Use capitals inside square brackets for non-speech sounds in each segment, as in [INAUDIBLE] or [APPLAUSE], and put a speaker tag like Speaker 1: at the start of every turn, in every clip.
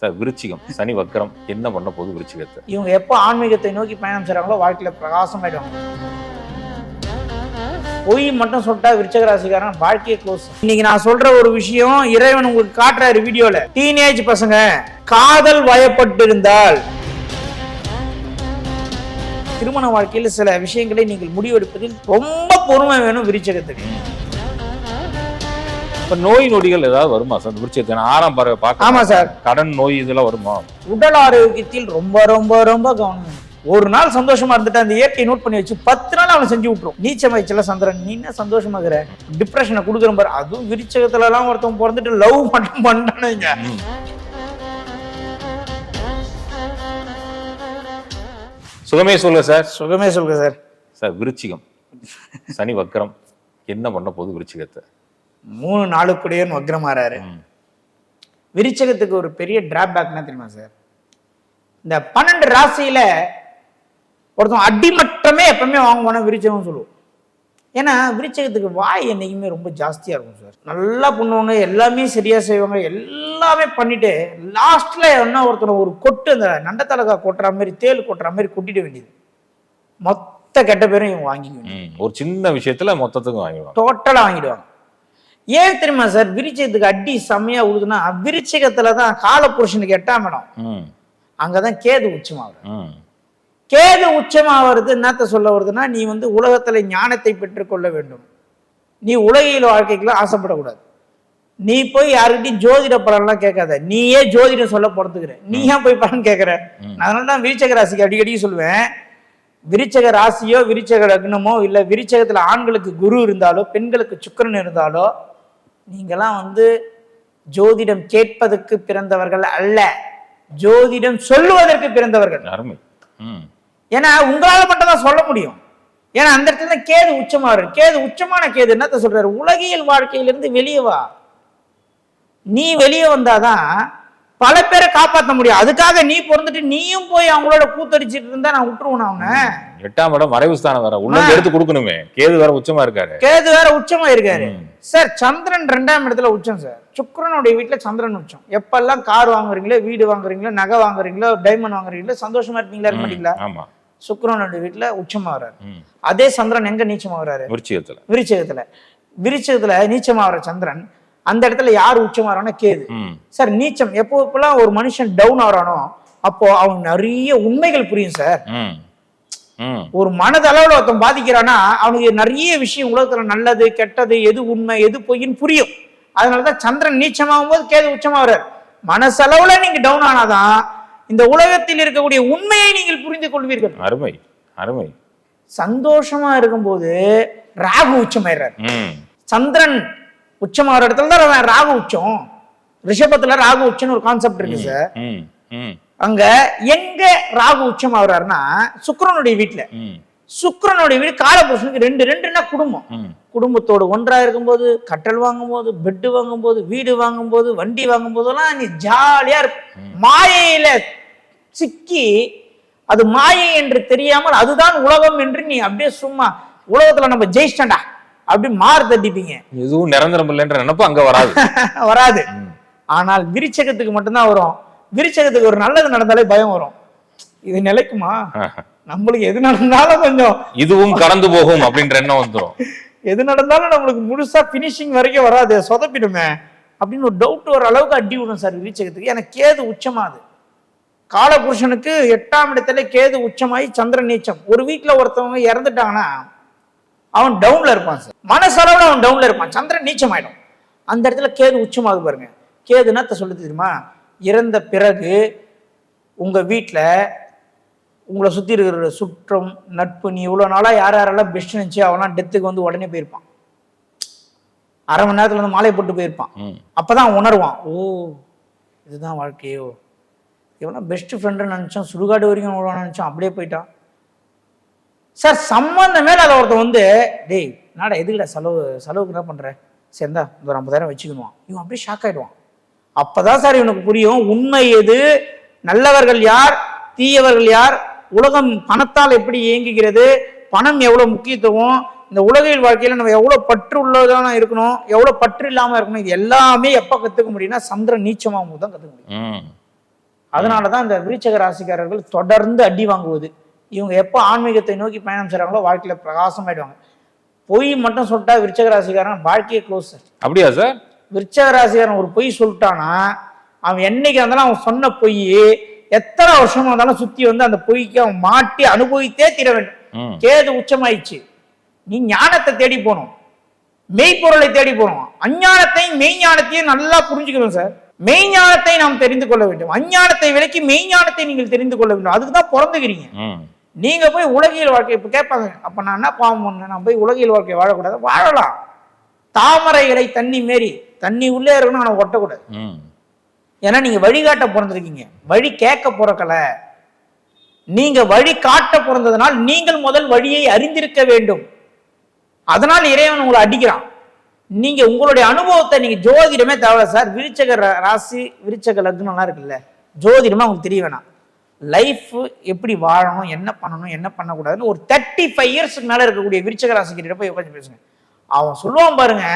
Speaker 1: Sir விருச்சிகம் சனி வக்கரம் என்ன பண்ண போகுது விருச்சிகத்தை?
Speaker 2: இவங்க எப்போ ஆன்மீகத்தை நோக்கி பயணம் செய்றாங்களோ வாழ்க்கையில பிரகாசமாயிடுவாங்க பொய் மட்டும் சொல்லிட்டா விருச்சக ராசிக்காரன் வாழ்க்கையை க்ளோஸ் இன்னைக்கு நான் சொல்ற ஒரு விஷயம் இறைவன் உங்களுக்கு காட்டுறாரு வீடியோல. டீனேஜ் பசங்க காதல் வயப்பட்டிருந்தால். திருமண வாழ்க்கையில் சில விஷயங்களை நீங்கள் முடிவெடுப்பதில் ரொம்ப பொறுமை வேணும் விருச்சகத்துக்கு.
Speaker 1: இப்ப நோய் நொடிகள் ஏதாவது வருமா சார்? இந்த விருச்சிகத்தை நான் ஆறாம் பறவை பார்க்க
Speaker 2: ஆமா சார்.
Speaker 1: கடன் நோய் இதெல்லாம் வருமா?
Speaker 2: உடல் ஆரோக்கியத்தில் ரொம்ப ரொம்ப ரொம்ப கவனம். ஒரு நாள் சந்தோஷமா இருந்துட்டு அந்த இயற்கையை நோட் பண்ணி வச்சு பத்து நாள் அவன் செஞ்சு விட்டுரும். நீச்சம் வயசுல சந்திரன் நீ என்ன சந்தோஷமாகிற? டிப்ரெஷனை கொடுக்குற பாரு. அதுவும் விருச்சகத்துல எல்லாம் ஒருத்தன் பிறந்துட்டு லவ் மட்டும் பண்ணானுங்க.
Speaker 1: சுகமே சொல்லுங்க சார்.
Speaker 2: சுகமே சொல்லுங்க சார்.
Speaker 1: சார் விருச்சிகம். சனி வக்கரம் என்ன பண்ண போகுது விருச்சிகத்தை?
Speaker 2: மூணு நாளுக்குடையன் வக்ரமாறாரு.
Speaker 1: ம்.
Speaker 2: விருச்சகத்துக்கு ஒரு பெரிய டிராபேக் என்ன தெரியுமா சார் இந்த பன்னெண்டு ராசியில ஒருத்தன் அடிமட்டமே எப்பவுமே வாங்குவானா விருச்சகம் சொல்லுவோம். ஏன்னா விருச்சகத்துக்கு வாய் என்னைக்குமே ரொம்ப ஜாஸ்தியா இருக்கும் சார் நல்லா பண்ணுவாங்க எல்லாமே சரியா செய்வாங்க எல்லாமே பண்ணிட்டு லாஸ்ட்ல என்ன ஒருத்தர் ஒரு கொட்டு அந்த நண்டத்தலகா கொட்டுற மாதிரி தேள் கொட்டுற மாதிரி கொட்டிட வேண்டியது. மொத்த கெட்ட பேரும் இவங்க வாங்கிக்க
Speaker 1: ம். ஒரு சின்ன விஷயத்துல மொத்தத்துக்கும் வாங்கிடுவாங்க.
Speaker 2: டோட்டலா வாங்கிடுவாங்க. ஏன் தெரியுமா சார்? விருச்சகத்துக்கு அடி செம்மையா உழுதுன்னா விருச்சகத்துல தான் காலபுருஷனுக்கு எட்டாம் இடம். அங்கதான் கேது உச்சமாகுது.
Speaker 1: ம்.
Speaker 2: கேது உச்சமாவது என்னத்த சொல்ல வருதுன்னா நீ வந்து உலகத்துல ஞானத்தை பெற்றுக்கொள்ள வேண்டும். நீ உலகியல் வாழ்க்கைக்குலாம் ஆசைப்படக்கூடாது. நீ போய் யாருக்கிட்டையும் ஜோதிட பலன்லாம் கேட்காத. நீயே ஜோதிடம் சொல்ல போறதுக்குற நீ ஏன் போய் பலன் கேட்கற? அதனால தான் விருச்சக ராசிக்கு அடிக்கடி சொல்லுவேன். விருச்சக ராசியோ விருச்சக லக்னமோ இல்ல விருச்சகத்துல ஆண்களுக்கு குரு இருந்தாலோ பெண்களுக்கு சுக்கிரன் இருந்தாலோ நீங்களாம் வந்து ஜோதிடம் கேட்பதற்கு பிறந்தவர்கள் அல்ல. ஜோதிடம் சொல்லுவதற்கு பிறந்தவர்கள்.
Speaker 1: அருமை. ம்.
Speaker 2: ஏன்னா உங்களால மட்டும் தான் சொல்ல முடியும். ஏன்னா அந்த இடத்துல தான் கேது உச்சமாறு கேது உச்சமான கேது என்னத்த சொல்றாரு? உலகியல் வாழ்க்கையிலிருந்து வெளியே வா. நீ வெளியே வந்தாதான் பல பேரை காப்பாற்ற முடியும். அதுக்காக நீ பிறந்துட்டு நீயும் போய் அவங்களோட கூத்தடிச்சிட்டு இருந்தா நான் விட்டுருவேன் அவனை.
Speaker 1: எட்டாம் இடம் மறைவு ஸ்தானம் வேற. உள்ள எடுத்து கொடுக்கணுமே. கேது வேற உச்சமா இருக்காரு.
Speaker 2: கேது வேற உச்சமா இருக்காரு. சார் சந்திரன் ரெண்டாம் இடத்துல உச்சம் சார். சுக்கிரனுடைய வீட்டுல சந்திரன் உச்சம். எப்பெல்லாம் கார் வாங்குறீங்களோ வீடு வாங்குறீங்களோ நகை வாங்குறீங்களோ டைமண்ட் வாங்குறீங்களோ சந்தோஷமா இருப்பீங்களா இருக்க மாட்டீங்களா?
Speaker 1: ஆமா.
Speaker 2: சுக்கிரனுடைய வீட்டுல உச்சமா வர்றாரு. அதே சந்திரன் எங்க நீச்சமா வர்றாரு?
Speaker 1: விருச்சிகத்துல.
Speaker 2: விருச்சகத்துல. விருச்சகத்துல நீச்சமா வர சந்திரன் அந்த இடத்துல யார் உச்சமா வரானோ கேது. சார் நீச்சம் எப்போ எப்பெல்லாம் ஒரு மனுஷன் டவுன் ஆறானோ அப்போ அவன் நிறைய உண்மைகள் புரியும் சார். ஒரு மனதளவுல ஒருத்தன் பாதிக்கிறானா அவனுக்கு நிறைய விஷயம் உலகத்துல நல்லது கெட்டது எது உண்மை எது பொய்ன்னு புரியும். அதனாலதான் சந்திரன் நீச்சமாகும் போது கேது உச்சமா வர்றாரு மனசளவுல நீங்க டவுன் ஆனாதான் இந்த உலகத்தில் இருக்கக்கூடிய உண்மையை நீங்கள் புரிந்து கொள்வீர்கள்.
Speaker 1: அருமை அருமை.
Speaker 2: சந்தோஷமா இருக்கும்போது ராகு உச்சமாயிடுறாரு. சந்திரன் உச்சமாகிற இடத்துல தான் ராகு உச்சம். ரிஷபத்துல ராகு உச்சம்னு ஒரு கான்செப்ட் இருக்கு சார். அங்க எங்க ராகு உச்சம் ஆகுறாருன்னா சுக்கிரனுடைய வீட்டுல. சுக்கிரனுடைய வீடு காலபுருஷனுக்கு ரெண்டு ரெண்டுன்னா குடும்பம். குடும்பத்தோடு ஒன்றா இருக்கும்போது கட்டல் வாங்கும்போது பெட்டு வாங்கும்போது வீடு வாங்கும்போது வண்டி வாங்கும் போதெல்லாம் நீ ஜாலியா இருப்ப மாயையில சிக்கி அது மாயை என்று தெரியாமல் அதுதான் உலகம் என்று நீ அப்படியே சும்மா உலகத்துல நம்ம ஜெயிச்சிட்டா அப்படி மாறு தட்டிப்பீங்க.
Speaker 1: எதுவும் நிரந்தரம் இல்லைன்ற நினைப்பு அங்க வராது. [LAUGHS]
Speaker 2: வராது. ஆனால் விருச்சகத்துக்கு மட்டும்தான் வரும். விருச்சகத்துக்கு ஒரு நல்லது நடந்தாலே பயம் வரும். இது நிலைக்குமா? நம்மளுக்கு எது நடந்தாலும் கொஞ்சம்
Speaker 1: இதுவும் கடந்து போகும் அப்படின்ற எண்ணம் வந்துரும்.
Speaker 2: எது நடந்தாலும் நம்மளுக்கு முழுசா பினிஷிங் வரைக்கும் வராது சொதப்பிடுமே அப்படின்னு ஒரு டவுட் வர அளவுக்கு அடி விடும் சார் விருச்சகத்துக்கு. எனக்கு கேது உச்சமாது காலபுருஷனுக்கு எட்டாம் இடத்துல கேது உச்சமாயி சந்திரன் நீச்சம். ஒரு வீட்டுல ஒருத்தவங்க இறந்துட்டாங்கன்னா அவன் டவுன்ல இருப்பான் சார். மனசளவுல அவன் டவுன்ல இருப்பான். சந்திரன் நீச்சம் ஆயிடும் அந்த இடத்துல கேது உச்சமாகுது பாருங்க. கேது என்னத்த சொல்லுது தெரியுமா? இறந்த பிறகு உங்க வீட்டுல உங்களை சுத்தி இருக்கிற சுற்றம் நட்பு நீ இவ்வளவு நாளா யார் யாரெல்லாம் பெஸ்ட் நினைச்சு அவன்லாம் டெத்துக்கு வந்து உடனே போயிருப்பான். அரை மணி நேரத்துல வந்து மாலை போட்டு போயிருப்பான்.
Speaker 1: ம்.
Speaker 2: அப்பதான் அவன் உணர்வான் ஓ இதுதான் வாழ்க்கையோ. இவனா பெஸ்ட் ஃப்ரெண்டு நினைச்சோம் சுடுகாடு வரைக்கும் விடுவான் நினைச்சோம் அப்படியே போயிட்டான். சார் சம்பந்தமே இல்லாத ஒருத்தன் வந்து டேய் நாடா எதுக்குடா செலவு செலவுக்கு என்ன பண்ற? சேர்ந்தா இந்த ஒரு ஐம்பதாயிரம் வச்சுக்கணுவான் இவன் அப்படியே ஷாக் ஆயிடுவான். அப்பதான் சார் இவனுக்கு புரியும். உண்மை எது? நல்லவர்கள் யார்? தீயவர்கள் யார்? உலகம் பணத்தால் எப்படி இயங்குகிறது? பணம் எவ்வளவு முக்கியத்துவம்? இந்த உலகியல் வாழ்க்கையில நம்ம எவ்வளவு பற்று உள்ளதான இருக்கணும்? எவ்வளவு பற்று இல்லாம இருக்கணும்? இது எல்லாமே எப்ப கத்துக்க முடியும்னா சந்திரன் நீச்சமாகும் போது தான் கத்துக்க முடியும். அதனால தான் இந்த விருச்சக ராசிக்காரர்கள் தொடர்ந்து அடி வாங்குவது. இவங்க எப்போ ஆன்மீகத்தை நோக்கி பயணம் செய்கிறாங்களோ வாழ்க்கையில பிரகாசமாயிடுவாங்க. பொய் மட்டும் சொல்லிட்டா விருச்சக ராசிக்காரன் வாழ்க்கையே க்ளோஸ் சார்
Speaker 1: அப்படியா சார்
Speaker 2: விருச்சக ராசிக்காரன் ஒரு பொய் சொல்லிட்டானா? அவன் என்னைக்கு இருந்தாலும் அவன் சொன்ன பொய் எத்தனை வருஷமா இருந்தாலும் சுத்தி வந்து அந்த பொய்க்கு அவன் மாட்டி அனுபவித்தே தீர வேண்டும். கேது உச்சமாயிடுச்சு. நீ ஞானத்தை தேடி போகணும். மெய்ப்பொருளை தேடி போகணும். அஞ்ஞானத்தையும் மெய்ஞானத்தையும் நல்லா புரிஞ்சுக்கணும் சார். மெய்ஞானத்தை நாம் தெரிந்து கொள்ள வேண்டும். அஞ்ஞானத்தை விலக்கி மெய்ஞானத்தை நீங்கள் தெரிந்து கொள்ள வேண்டும். அதுக்கு தான் பிறந்துக்கிறீங்க. நீங்க போய் உலகியல் வாழ்க்கை இப்ப கேட்பாங்க. அப்ப நான் என்ன பாவம் பண்ணேன் நான் போய் உலகியல் வாழ்க்கை வாழக்கூடாது. வாழலாம். தாமரை இலை தண்ணி மாரி தண்ணி உள்ளே இருக்கணும் ஆனா ஒட்டக்கூடாது. ஏன்னா நீங்க வழிகாட்ட பிறந்திருக்கீங்க. வழி கேட்க பிறக்கல. நீங்க வழி காட்ட பிறந்ததனால் நீங்கள் முதல் வழியை அறிந்திருக்க வேண்டும். அதனால் இறைவன் உங்களை அடிக்கிறான். நீங்க உங்களுடைய அனுபவத்தை நீங்க ஜோதிடமே தேவை சார். விருச்சக ராசி விருச்சக லக்னம்லாம் இருக்குல்ல. ஜோதிடமா உங்களுக்கு தெரிய வேணாம். லைஃப் எப்படி வாழணும் என்ன பண்ணணும் என்ன பண்ணக்கூடாதுன்னு ஒரு தேர்ட்டி ஃபைவ் இயர்ஸ்க்கு மேல இருக்கக்கூடிய விருச்சக ராசிக்கிட்ட போய் உட்காந்து பேசுங்க. அவன் சொல்லுவான் பாருங்க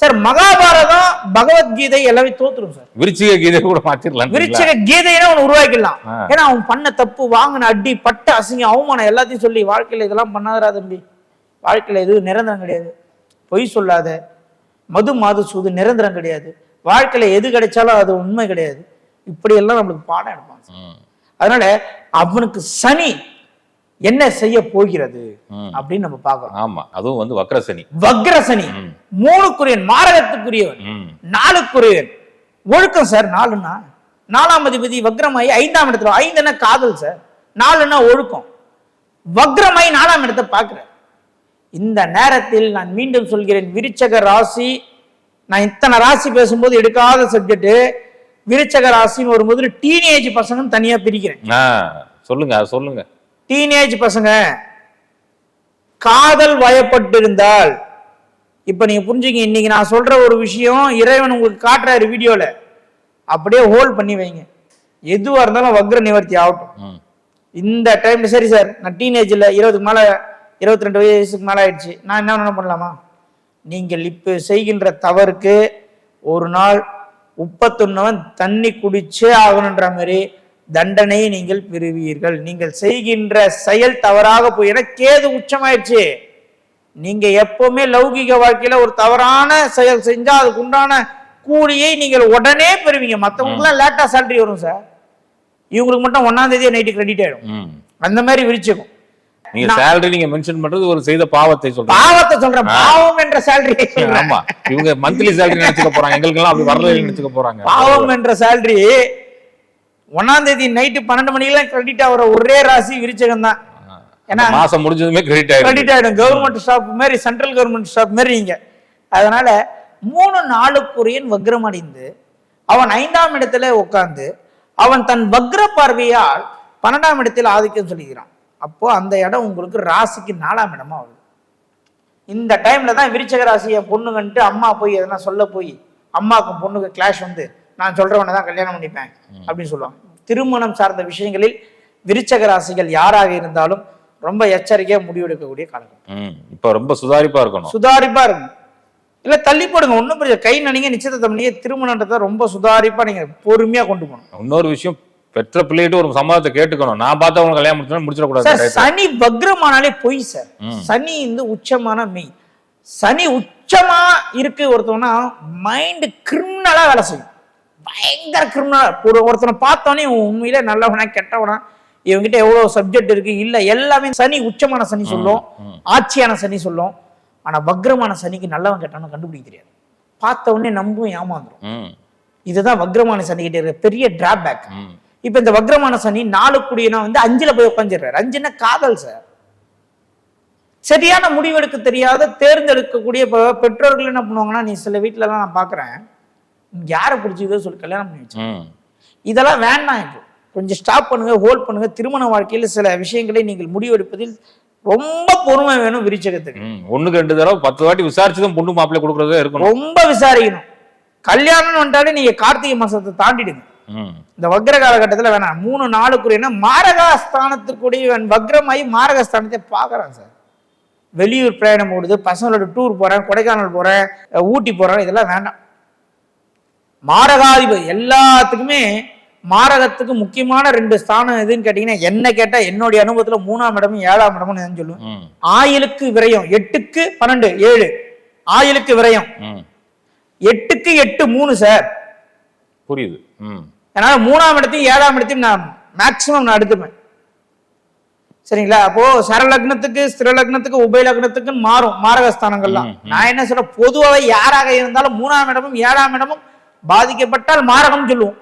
Speaker 2: சார் மகாபாரதம் பகவத்கீதை எல்லாமே தோத்துரும் சார்.
Speaker 1: விருச்சிக கீதை கூட மாத்திரலாம்
Speaker 2: விருச்சக கீதையில அவன் உருவாக்கிடலாம். ஏன்னா அவன் பண்ண தப்பு வாங்கின அடி பட்ட அசிங்கம் அவமானம் எல்லாத்தையும் சொல்லி வாழ்க்கையில இதெல்லாம் பண்ணாதடா தம்பி. வாழ்க்கையில எதுவும் நிரந்தரம் கிடையாது. பொய் சொல்லாத மது மாது சூது நிரந்தரம் கிடையாது. வாழ்க்கையில எது கிடைச்சாலும் அது உண்மை கிடையாது. இப்படி எல்லாம் நம்மளுக்கு பாடம் எடுப்பான் அதனால அவனுக்கு சனி என்ன செய்ய போகிறது. அப்படின்னு நம்ம பார்க்கிறோம்.
Speaker 1: ஆமா அதுவும் வந்து வக்ரசனி.
Speaker 2: வக்ரசனி. மூணுக்குரியன் மாரகத்துக்குரியவன்
Speaker 1: ம்.
Speaker 2: நாலுக்குரியன். ஒழுக்கம் சார் நாலுன்னா நாலாம் அதிபதி வக்ரமாயி ஐந்தாம் இடத்துல ஐந்துன்னா காதல் சார் நாலுன்னா ஒழுக்கம். வக்ரமாயி நாலாம் இடத்தை பார்க்கிறேன் இந்த நேரத்தில் நான் மீண்டும் சொல்கிறேன் விருச்சக ராசி நான் இத்தனை ராசி பேசும்போது எடுக்காத சப்ஜெக்ட் விருச்சக ராசின்னு ஒரு முதல்ல டீனேஜ் பசங்கன்னு தனியா பிரிக்கிறேன்.
Speaker 1: சொல்லுங்க சொல்லுங்க.
Speaker 2: டீனேஜ் பசங்க காதல் வயப்பட்டிருந்தால் இப்ப நீங்க புரிஞ்சுங்க இன்னைக்கு நான் சொல்ற ஒரு விஷயம் இறைவன் உங்களுக்கு காட்டுறாரு வீடியோல. அப்படியே ஹோல்ட் பண்ணி வைங்க. எதுவா இருந்தாலும் வக்ர நிவர்த்தி ஆகட்டும். இந்த டைம்ல சரி சார் நான் டீனேஜ்ல இருபதுக்கு மேல இருபத்தி ரெண்டு வயசுக்கு மேல ஆயிடுச்சு. நான் என்ன வேணா பண்ணலாமா? நீங்கள் இப்ப செய்கின்ற தவறுக்கு ஒரு நாள் உப்பத்துண்ணவன் தண்ணி குடிச்சே ஆகணுன்ற மாதிரி தண்டனையை நீங்கள் பெறுவீர்கள். நீங்கள் செய்கின்ற செயல் தவறாக போய் ஏன்னா கேது உச்சமாயிடுச்சு. நீங்க எப்பவுமே லௌகிக வாழ்க்கையில ஒரு தவறான செயல் செஞ்சா அதுக்கு உண்டான கூலியை நீங்கள் உடனே பெறுவீங்க. மற்றவங்களுக்குலாம் லேட்டா சேலரி வரும் சார். இவங்களுக்கு மட்டும் ஒன்னாம் தேதியே நைட்டு கிரெடிட் ஆயிடும். அந்த மாதிரி விரிச்சுக்கும்
Speaker 1: நீங்க சேலரி நீங்க மென்ஷன் பண்றது ஒரு செய்த பாவத்தை சொல்றீங்க.
Speaker 2: பாவத்தை சொல்றேன். பாவம் என்ற சேலரி
Speaker 1: ஆமா. இவங்க மந்த்லி சேலரி நினைச்சுக்க போறாங்க. எங்களுக்கு எல்லாம் அப்படி வரல நினைச்சுக்க போறாங்க.
Speaker 2: பாவம் என்ற சேலரி ஒன்னாம் தேதி நைட்டு பன்னெண்டு மணிக்கெல்லாம் கிரெடிட் ஆகிற ஒரே ராசி விரிச்சகம் தான். ஏன்னா
Speaker 1: மாசம் முடிஞ்சதுமே கிரெடிட்
Speaker 2: கிரெடிட் ஆயிடும். கவர்மெண்ட் ஸ்டாப் மாதிரி சென்ட்ரல் கவர்மெண்ட் ஸ்டாப் மாதிரி நீங்க அதனால மூணு நாளுக்குரியன் வக்ரம் அடைந்து அவன் ஐந்தாம் இடத்துல உட்கார்ந்து அவன் தன் வக்ர பார்வையால் பன்னெண்டாம் இடத்தில் ஆதிக்கம் சொல்லுகிறான் அப்போ அந்த இடம் உங்களுக்கு ராசிக்கு நாலாம் இடமா வருது. இந்த டைம்ல தான் விருச்சக ராசியை பொண்ணுங்கன்ட்டு அம்மா போய் எதனா சொல்ல போய் அம்மாவுக்கும் பொண்ணுக்கு கிளாஷ் வந்து நான் சொல்றவனை தான் கல்யாணம் பண்ணிப்பேன் அப்படின்னு சொல்லுவாங்க. திருமணம் சார்ந்த விஷயங்களில் விருச்சக ராசிகள் யாராக இருந்தாலும் ரொம்ப எச்சரிக்கையா முடிவெடுக்கக்கூடிய காலகட்டம்.
Speaker 1: ம். இப்ப ரொம்ப சுதாரிப்பா இருக்கணும்.
Speaker 2: சுதாரிப்பா இருக்கும். இல்ல தள்ளி போடுங்க ஒண்ணும் பிரச்சனை கை நனிங்க நிச்சயத்தை நீங்க திருமணத்தை ரொம்ப சுதாரிப்பா நீங்க பொறுமையா கொண்டு போகணும்.
Speaker 1: இன்னொரு விஷயம் பெற்ற பிள்ளைகிட்ட ஒரு சம்மதத்தை கேட்டுக்கணும். நான் பார்த்தா அவங்க கல்யாணம் முடிச்சா முடிச்சிடக்கூடாது?
Speaker 2: சனி வக்ரமானாலே பொய் சார். சனி வந்து உச்சமான மெய். சனி உச்சமா இருக்கு ஒருத்தவனா மைண்ட் கிரிமினலா வேலை செய்யும். பயங்கர கிரிமினல் ஒரு ஒருத்தனை பார்த்தோன்னே உண்மையிலே நல்லவனா கெட்டவனா இவன்கிட்ட எவ்வளவு சப்ஜெக்ட் இருக்கு? இல்ல எல்லாமே சனி உச்சமான சனி சொல்லும். ஆட்சியான சனி சொல்லும். ஆனா வக்ரமான சனிக்கு நல்லவன் கெட்டவன் கண்டுபிடிக்க தெரியாது. பார்த்த உடனே நம்பும் ஏமாந்துரும்.
Speaker 1: ம்.
Speaker 2: இதுதான் வக்ரமான சனி கிட்ட இருக்கிற பெரிய டிராபேக் இப்ப இந்த வக்ரமான சனி நாலு குடியனா வந்து அஞ்சுல போய் உட்காந்துடுறாரு அஞ்சுன்னா காதல் சார். சரியான முடிவெடுக்க தெரியாத தேர்ந்தெடுக்கக்கூடிய இப்போ பெற்றோர்கள் என்ன பண்ணுவாங்கன்னா நீ சில வீட்டுல எல்லாம் நான் பாக்குறேன். யாரை பிடிச்சதோ சொல்லி கல்யாணம் பண்ணி வச்சு
Speaker 1: ம்.
Speaker 2: இதெல்லாம் வேண்டாம் இப்போ கொஞ்சம் ஸ்டாப் பண்ணுங்க ஹோல்ட் பண்ணுங்க. திருமண வாழ்க்கையில சில விஷயங்களை நீங்கள் முடிவெடுப்பதில் ரொம்ப பொறுமை வேணும் விருச்சகத்துக்கு.
Speaker 1: ஒண்ணுக்கு ரெண்டு தடவை பத்து வாட்டி விசாரிச்சு தான் பொண்ணு மாப்பிள்ளை கொடுக்கறதே இருக்கணும்.
Speaker 2: ரொம்ப விசாரிக்கணும். கல்யாணம்னு வந்துட்டாலே நீங்க கார்த்திகை மாசத்தை தாண்டிடுங்க. இந்த வக்ர காலகட்டத்துல வேணாம். மூணு நாளுக்குரிய மாரகாஸ்தானத்துக்குரிய இவன் வக்ரமாயி மாரகஸ்தானத்தை பார்க்கறான் சார். வெளியூர் பிரயாணம் ஓடுது பசங்களோட டூர் போறேன் கொடைக்கானல் போறேன் அஹ் ஊட்டி போறேன் இதெல்லாம் வேண்டாம். மாரகாதிபதி எல்லாத்துக்குமே மாரகத்துக்கு முக்கியமான ரெண்டு ஸ்தானம் எதுன்னு கேட்டீங்கன்னா என்ன கேட்டா என்னுடைய அனுபவத்துல மூணாம் இடமும் ஏழாம் இடமும் நான் சொல்லுவேன். ஆயிலுக்கு விரயம் எட்டுக்கு பன்னெண்டு ஏழு. ஆயிலுக்கு விரயம். எட்டுக்கு எட்டு மூணு சார்.
Speaker 1: புரியுது.
Speaker 2: அதனால மூணாம் இடத்தையும் ஏழாம் இடத்தையும் நான் மேக்சிமம் நான் எடுத்துப்பேன். சரிங்களா? அப்போ சரலக்னத்துக்கு ஸ்திரலக்னத்துக்கு உபயலக்னத்துக்கு மாறும் மாரகஸ்தானங்கள்லாம். நான் என்ன சொல்ற பொதுவாக யாராக இருந்தாலும் மூணாம் இடமும் ஏழாம் இடமும் பாதிக்கப்பட்டால் மாரகம் சொல்லுவோம்.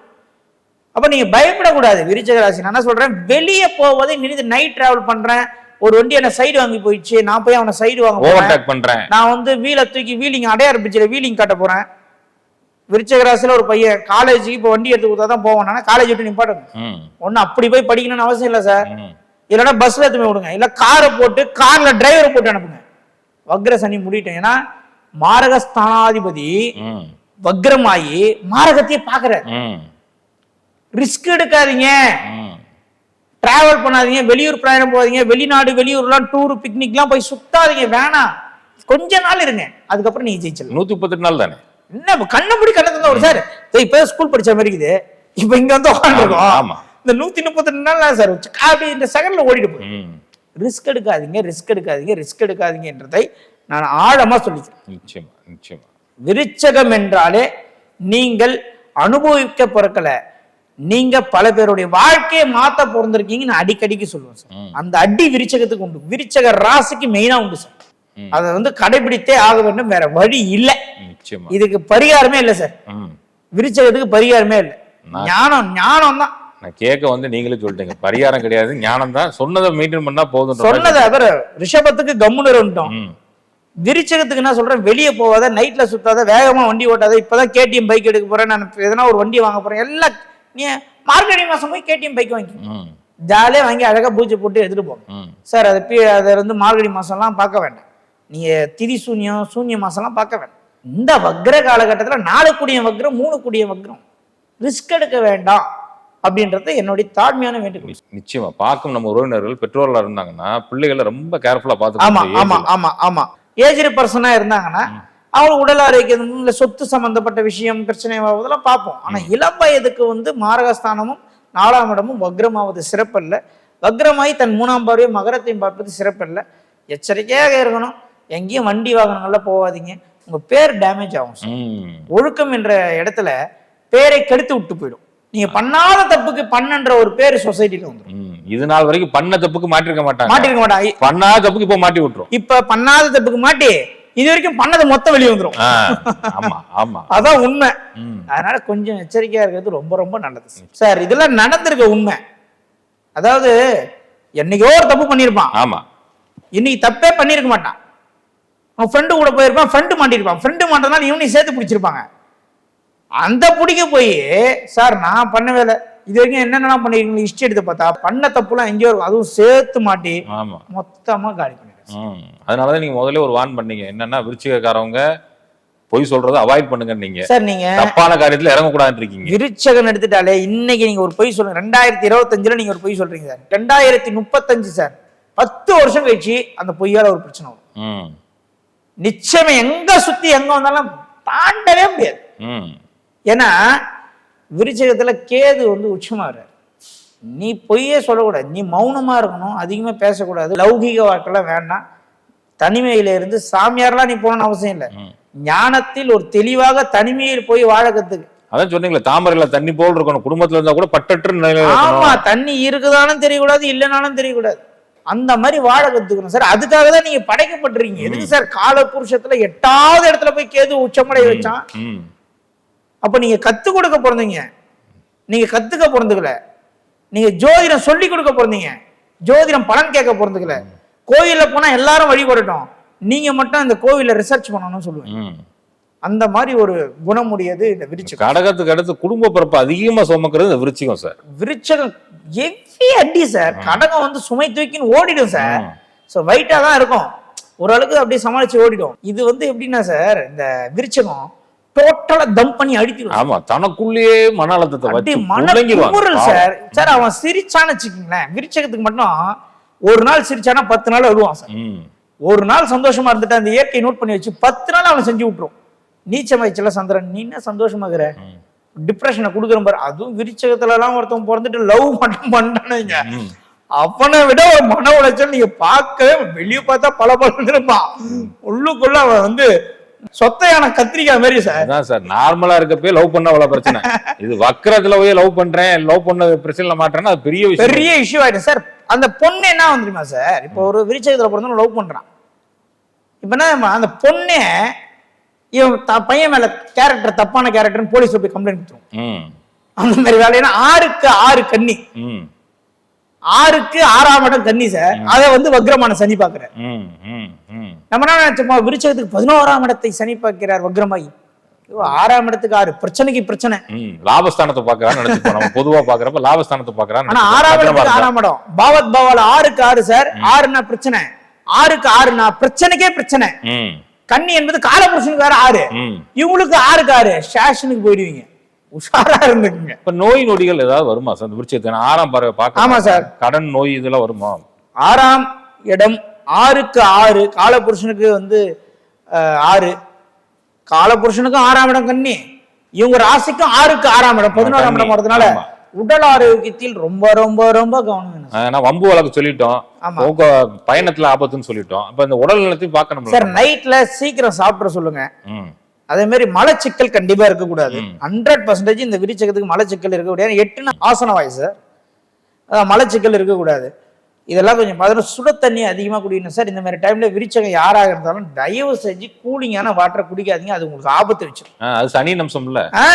Speaker 2: அப்ப நீங்க பயப்படக்கூடாது. விருச்சக ராசி நான் என்ன சொல்றேன்? வெளியே போவதை நினைத்து நைட் டிராவல் பண்றேன். ஒரு வண்டி என்ன சைடு வாங்கி போயிடுச்சு. நான் போய் அவனை சைடு வாங்க
Speaker 1: ஓவர்டேக் பண்றேன்.
Speaker 2: நான் வந்து வீலை தூக்கி வீலிங் அடையார் பிச்சில் வீலிங் காட்ட போறேன். விருச்சக ராசியில ஒரு பையன் காலேஜுக்கு இப்போ வண்டி எடுத்து கொடுத்தா தான் போவான். நான் காலேஜ் விட்டு நிப்பாட்டணும்.
Speaker 1: ம்.
Speaker 2: ஒன்றும் அப்படி போய் படிக்கணும்னு அவசியம் இல்லை சார். இல்லைன்னா பஸ்ல எடுத்து போய் விடுங்க. இல்லை காரை போட்டு கார்ல டிரைவரை போட்டு அனுப்புங்க. வக்ர சனி முடிட்டேன் ஏன்னா மாரகஸ்தானாதிபதி வக்ரமாயி மாரகத்தையே பாக்குறாரு. ரிஸ்க் எடுக்காதீங்க. டிராவல் பண்ணாதீங்க. வெளியூர் பிரயாணம் போகாதீங்க. வெளிநாடு வெளியூர்லாம் டூர் பிக்னிக்லாம் போய் சுத்தாதீங்க. வேணாம். கொஞ்ச நாள் இருங்க. அதுக்கப்புறம் நீங்க ஜெயிச்சிடலாம்.
Speaker 1: நூத்தி முப்பத்தெட்டு நாள் தானே?
Speaker 2: என்ன கண்ணை மூடி கண்ணை தந்தா ஒரு சார் இப்ப ஸ்கூல் படிச்ச மாதிரி இருக்குது. இப்ப இங்க வந்து உட்காந்துருக்கோம்.
Speaker 1: ஆமா.
Speaker 2: இந்த நூத்தி முப்பத்தி ரெண்டு நாள் சார் அப்படி இந்த செகண்ட்ல ஓடிட்டு போய் ரிஸ்க் எடுக்காதீங்க ரிஸ்க் எடுக்காதீங்க ரிஸ்க் எடுக்காதீங்கன்றதை நான் ஆழமா சொல்லிக்கிறேன்.
Speaker 1: நிச்சயமா நிச்சயமா.
Speaker 2: விருச்சகம் என்றாலே நீங்கள் அனுபவிக்க பிறக்கல. நீங்க பல பேருடைய வாழ்க்கையை மாத்த பிறந்திருக்கீங்க நான் அடிக்கடிக்கு சொல்லுவேன் சார். அந்த அடி விருச்சகத்துக்கு உண்டு. விருச்சக ராசிக்கு மெயினா உண்டு சார். அதை வந்து கடைபிடித்தே ஆக வேண்டும். வேற வழி இல்லை. இதுக்கு பரிகாரமே இல்லை சார். விருச்சகத்துக்கு பரிகாரமே இல்லை. ஞானம் ஞானம் தான்.
Speaker 1: நான் கேட்க வந்து நீங்களே சொல்லிட்டீங்க. பரிகாரம் கிடையாது ஞானம் தான். சொன்னதை மெயின்டைன் பண்ணா போதும்
Speaker 2: சொன்னதை ரிஷபத்துக்கு கம்முன்னு இருந்துட்டோம்.
Speaker 1: ம்.
Speaker 2: விருச்சகத்துக்கு என்ன சொல்றேன்? வெளியே போகாத நைட்ல சுத்தாத வேகமா வண்டி ஓட்டாத இப்பதான் கேடிஎம் பைக் எடுக்க போறேன். நான் எதனா ஒரு வண்டி வாங்க போறேன். எல்லாம் நீ மார்கழி மாசம் போய் கேடிஎம் பைக் வாங்கி
Speaker 1: ம்.
Speaker 2: ஜாலியா வாங்கி அழகா பூஜை போட்டு எடுத்துட்டு போங்க சார் அது பி அதை வந்து மார்கழி மாசம்லாம் பார்க்க வேண்டாம். நீங்க திதி சூன்யம் சூன்ய மாசம்லாம் பார்க்க வேண்டாம். இந்த வக்ர காலகட்டத்துல நாலு கூடிய வக்ரம் மூணு கூடிய வக்ரம். ரிஸ்க் எடுக்க வேண்டாம் அப்படின்றது என்னுடைய தாழ்மையான வேண்டுகோள்.
Speaker 1: நிச்சயமா. பார்க்கும் நம்ம உறவினர்கள் பெற்றோர்களா இருந்தாங்கன்னா பிள்ளைகளை ரொம்ப கேர்ஃபுல்லா
Speaker 2: ஆமா ஆமா
Speaker 1: பார்த்து
Speaker 2: ஆமா ஆமா. ஏஜ்டு பர்சனா இருந்தாங்கன்னா அவங்க உடல் ஆரோக்கியம் இல்ல சொத்து சம்பந்தப்பட்ட விஷயம் பிரச்சனை ஆகுதெல்லாம் பார்ப்போம். ஆனா இளம் வயதுக்கு வந்து மாரகஸ்தானமும் நாலாம் இடமும் வக்ரமாவது சிறப்பல்ல. வக்ரமாய் தன் மூணாம் பார்வையும் மகரத்தையும் பார்ப்பது சிறப்பல்ல. எச்சரிக்கையாக இருக்கணும். எங்கேயும் வண்டி வாகனங்கள்ல போகாதீங்க. உங்க பேர் டேமேஜ் ஆகும் ஒழுக்கம் என்ற இடத்துல பேரை கெடுத்து விட்டு போயிடும். நீங்க பண்ணாத தப்புக்கு பண்ணன்ற ஒரு பேர் சொசைட்டில வந்துடும்
Speaker 1: இது நாள் வரைக்கும் பண்ண தப்புக்கு மாட்டிருக்க மாட்டாங்க.
Speaker 2: மாட்டிருக்க மாட்டாங்க
Speaker 1: பண்ணாத தப்புக்கு இப்போ மாட்டி விட்டுரும்.
Speaker 2: இப்ப பண்ணாத தப்புக்கு மாட்டி இது வரைக்கும் பண்ணது மொத்தம் வெளியே வந்துரும்.
Speaker 1: ஆ, ஆமா ஆமா. [LAUGHS]
Speaker 2: அதான் உண்மை. அதனால கொஞ்சம் எச்சரிக்கையா இருக்கிறது ரொம்ப ரொம்ப நல்லது. சார் இதெல்லாம் நடந்திருக்க உண்மை. அதாவது என்னைக்கோ ஒரு தப்பு பண்ணியிருப்பான்
Speaker 1: ஆமா.
Speaker 2: இன்னைக்கு தப்பே பண்ணியிருக்க மாட்டான். அவன் ஃப்ரெண்டு கூட போயிருப்பான் ஃப்ரெண்டு மாட்டிருப்பான். ஃப்ரெண்டு மாட்டதுனால இவனையும் சேர்த்து பிடிச்சிருப்பாங்க. அந்த பிடிக்க போய் சார் நான் பண்ணவே இல்லை இது வரைக்கும் என்னென்னலாம் பண்ணிருக்கீங்க? ஹிஸ்ட்ரி எடுத்து பார்த்தா பண்ண தப்புலாம் எங்கேயோ இருக்கும் அதுவும் சேர்த்து மாட்டி
Speaker 1: ஆமா.
Speaker 2: மொத்தமா காலி பண்ணிடுறேன்
Speaker 1: அதனாலதான் நீங்க முதல்ல ஒரு வான் பண்ணீங்க. என்னன்னா விருச்சிகக்காரவங்க பொய் சொல்றதை அவாய்ட் பண்ணுங்க நீங்க
Speaker 2: சார் நீங்க
Speaker 1: தப்பான காரியத்துல இறங்கக்கூடாதுன்னு இருக்கீங்க.
Speaker 2: விருச்சகன் எடுத்துட்டாலே இன்னைக்கு நீங்க ஒரு பொய் சொல்லுங்க. ரெண்டாயிரத்தி இருபத்தஞ்சுல நீங்க ஒரு பொய் சொல்றீங்க சார். ரெண்டாயிரத்தி முப்பத்தஞ்சு சார். பத்து வருஷம் கழிச்சு அந்த பொய்யால ஒரு பிரச்சனை வரும். நிச்சயமா எங்க சுத்தி எங்க வந்தாலும் தாண்டவே முடியாது. ஏன்னா விருச்சகத்துல கேது வந்து உச்சமாகிறார் நீ பொய்யே சொல்லக்கூடாது. நீ மௌனமா இருக்கணும். அதிகமா பேசக்கூடாது. லௌகீக வாழ்க்கைலாம் வேண்டாம். தனிமையில இருந்து சாமியார்லாம் நீ போகணும்னு அவசியம் இல்லை. ஞானத்தில் ஒரு தெளிவாக தனிமையில் போய் வாழ கத்துக்கு.
Speaker 1: அதான் சொன்னீங்களே தாமரையில தண்ணி போல் இருக்கணும். குடும்பத்துல இருந்தா கூட பட்டற்று
Speaker 2: ஆமா தண்ணி இருக்குதானும் தெரியக்கூடாது இல்லைனாலும் தெரியக்கூடாது. அந்த மாதிரி வாழ கத்துக்கணும். சார் அதுக்காக தான் நீங்க படைக்கப்பட்டிருக்கீங்க. எதுக்கு சார் கால புருஷத்துல எட்டாவது இடத்துல போய் கேது உச்சமடை வச்சான்? அப்ப நீங்க கத்து கொடுக்க பிறந்தீங்க. நீங்க கத்துக்க பிறந்துக்கல. நீங்க ஜோதிடம் சொல்லி கொடுக்க பிறந்தீங்க. ஜோதிடம் பலன் கேட்க பிறந்துக்கல. கோயில்ல போனா எல்லாரும் வழிபடட்டும் நீங்க மட்டும் அந்த கோவில்ல ரிசர்ச் பண்ணணும்னு சொல்லுவேன். அந்த மாதிரி ஒரு குணமுடையது இந்த விருச்சகம்.
Speaker 1: கடகத்துக்கு அடுத்து குடும்ப பிறப்பு அதிகமா சுமக்கிறது இந்த விருச்சிகம் சார்.
Speaker 2: விருச்சகம் எவ்வி அடி சார். கடகம் வந்து சுமை தூக்கின்னு ஓடிடும் சார். ஸோ வெயிட்டா தான் இருக்கும். ஓரளவுக்கு அப்படியே சமாளிச்சு ஓடிடும். இது வந்து எப்படின்னா சார் இந்த விருச்சகம் டோட்டலா தம் பண்ணி அடித்திடும்
Speaker 1: ஆமா தனக்குள்ளேயே மன அழுத்தத்தை வச்சு
Speaker 2: மன
Speaker 1: புடுங்கிடுவாங்க.
Speaker 2: குமுறல்
Speaker 1: பாவம்.
Speaker 2: சார். சார் அவன் சிரிச்சான்னு வச்சுக்கோங்களேன். விருச்சகத்துக்கு மட்டும் ஒரு நாள் சிரிச்சானா பத்து நாள் அழுவான் சார். ஒரு நாள் சந்தோஷமா இருந்துட்டு அந்த இயற்கை நோட் பண்ணி வச்சு பத்து நாள் அவன் செஞ்சு விட்டுரும். நீச்சம் வயசுல சந்திரன் நீ என்ன சந்தோஷமா இருக்கிற. டிப்ரெஷனை கொடுக்குற பாரு. அதுவும் விருச்சகத்துல எல்லாம் ஒருத்தன் பிறந்துட்டு லவ் மட்டும் பண்ணிட்டானுங்க
Speaker 1: ம்.
Speaker 2: அவனை விட ஒரு மன உளைச்சல் நீங்க பார்க்கவே வெளியே பார்த்தா பல பல இருப்பான் உள்ளுக்குள்ள அவன் வந்து சொத்தையான கத்திரிக்காய் மாதிரி சார்
Speaker 1: அதான் சார் நார்மலா இருக்கப்பே லவ் பண்ண அவ்வளவு பிரச்சனை. இது வக்கரத்துல போய் லவ் பண்றேன் லவ் பண்ண பிரச்சனைல மாட்டேன்னா அது பெரிய விஷயம்.
Speaker 2: பெரிய இஷ்யூ ஆயிடும் சார் அந்த பொண்ணு என்ன வந்து தெரியுமா சார் இப்போ ஒரு விருச்சகத்துல பிறந்தவன் லவ் பண்றான். இப்ப என்ன அந்த பொண்ணே இவன் த- பையன் மேல கேரக்டர் தப்பான கேரக்டர்னு போலீஸ் போய் கம்ப்ளைண்ட் கொடுத்துரும். அந்த மாதிரி வேலைன்னா ஆறுக்கு ஆறு
Speaker 1: ம்.
Speaker 2: ஆறுக்கு ஆறாம் இடம் கன்னி சார் அதை வந்து வக்ரமான சனி
Speaker 1: ம்
Speaker 2: நம்ம என்ன நினைச்சோமா? விருச்சகத்துக்கு பதினோராம் இடத்தை சனி பார்க்கிறார் வக்ரமாயி. ஆறாம் இடத்துக்கு ஆறு. பிரச்சனைக்கு பிரச்சனை.
Speaker 1: லாபஸ்தானத்தை பாக்குறான்னு பொதுவா பாக்குறப்ப லாபஸ்தானத்தை பாக்குறான்னு
Speaker 2: ஆனா ஆறாம் இடத்துக்கு ஆறாம் இடம். பாவத் பாவால ஆறுக்கு ஆறு சார். ஆறுனா பிரச்சனை. ஆறுக்கு ஆறுனா பிரச்சனைக்கே பிரச்சனை. கன்னி என்பது காலபுருஷனுக்கு வேற ஆறு. இவங்களுக்கு ஆறுக்கு ஆறு. ஸ்டேஷனுக்கு போயிடுவீங்க. உஷாரா இருந்துக்குங்க.
Speaker 1: இப்ப நோய் நொடிகள் ஏதாவது வருமா சார்? இந்த விருச்சத்தை ஆறாம் பறவை பார்க்க
Speaker 2: ஆமா சார்.
Speaker 1: கடன் நோய் இதெல்லாம் வருமா?
Speaker 2: ஆறாம் இடம் ஆறுக்கு ஆறு. காலபுருஷனுக்கு வந்து ஆறு. காலபுருஷனுக்கும் ஆறாம் இடம் கன்னி. இவங்க ராசிக்கும் ஆறுக்கு ஆறாம் இடம். பதினோராம் இடம் வரதுனால. உடல் ஆரோக்கியத்தில் ரொம்ப ரொம்ப ரொம்ப கவனம்.
Speaker 1: ஏன்னா வம்பு வழக்கு சொல்லிட்டோம். பயணத்துல ஆபத்துன்னு சொல்லிட்டோம். அப்ப இந்த உடல் நலத்தையும் பார்க்கணும்
Speaker 2: சார் நைட்ல சீக்கிரம் சாப்பிட சொல்லுங்க. அதே மாதிரி மலச்சிக்கல் கண்டிப்பா இருக்கக்கூடாது. ஹண்ட்ரட் பர்சன்டேஜ் இந்த விரிச்சகத்துக்கு மலச்சிக்கல் இருக்கக்கூடாது எட்டுனா ஆசன வாய் சார். மலச்சிக்கல் இருக்கக்கூடாது. இதெல்லாம் கொஞ்சம் பதினு சுட தண்ணி அதிகமா குடிக்கணும் சார். இந்த மாதிரி டைம்ல விரிச்சகம் யாராக இருந்தாலும் தயவு செஞ்சு கூலிங்கான வாட்டரை குடிக்காதீங்க. அது உங்களுக்கு ஆபத்து வச்சிடும்
Speaker 1: அது சனி நம்சம் இல்ல
Speaker 2: ஆ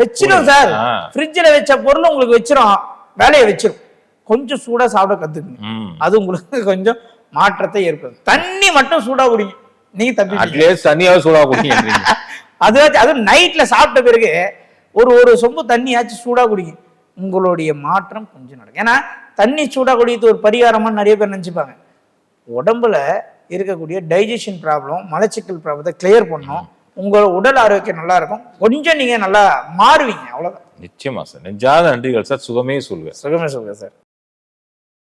Speaker 2: வச்சிடும் சார். ஃப்ரிட்ஜில் வச்ச பொருள் உங்களுக்கு வச்சிரும். வேலையை வச்சிரும். கொஞ்சம் சூடா சாப்பிட கத்துக்குங்க.
Speaker 1: ம்.
Speaker 2: அது உங்களுக்கு கொஞ்சம் மாற்றத்தை ஏற்படும் தண்ணி மட்டும் சூடா குடிங்க. நீங்க தப்பி
Speaker 1: சனியாவது சூடா குடிக்கிறீங்க
Speaker 2: அதுவாச்சும் அதுவும் நைட்ல சாப்பிட்ட பிறகு ஒரு ஒரு சொம்பு தண்ணியாச்சும் சூடா குடிங்க. உங்களுடைய மாற்றம் கொஞ்சம் நடக்கும். ஏன்னா தண்ணி சூடா குடிக்கிறது ஒரு பரிகாரமா நிறைய பேர் நினைச்சுப்பாங்க. உடம்புல இருக்கக்கூடிய டைஜஷன் ப்ராப்ளம் மலச்சிக்கல் ப்ராப்ளத்தை கிளியர் பண்ணும். உங்களோட உடல் ஆரோக்கியம் நல்லா இருக்கும். கொஞ்சம் நீங்க நல்லா மாறுவீங்க. அவ்வளவுதான்.
Speaker 1: நிச்சயமா சார். நெஞ்சாத நன்றிகள் சார். சுகமே சொல்லுங்க
Speaker 2: சுகமே சொல்லுங்க சார்.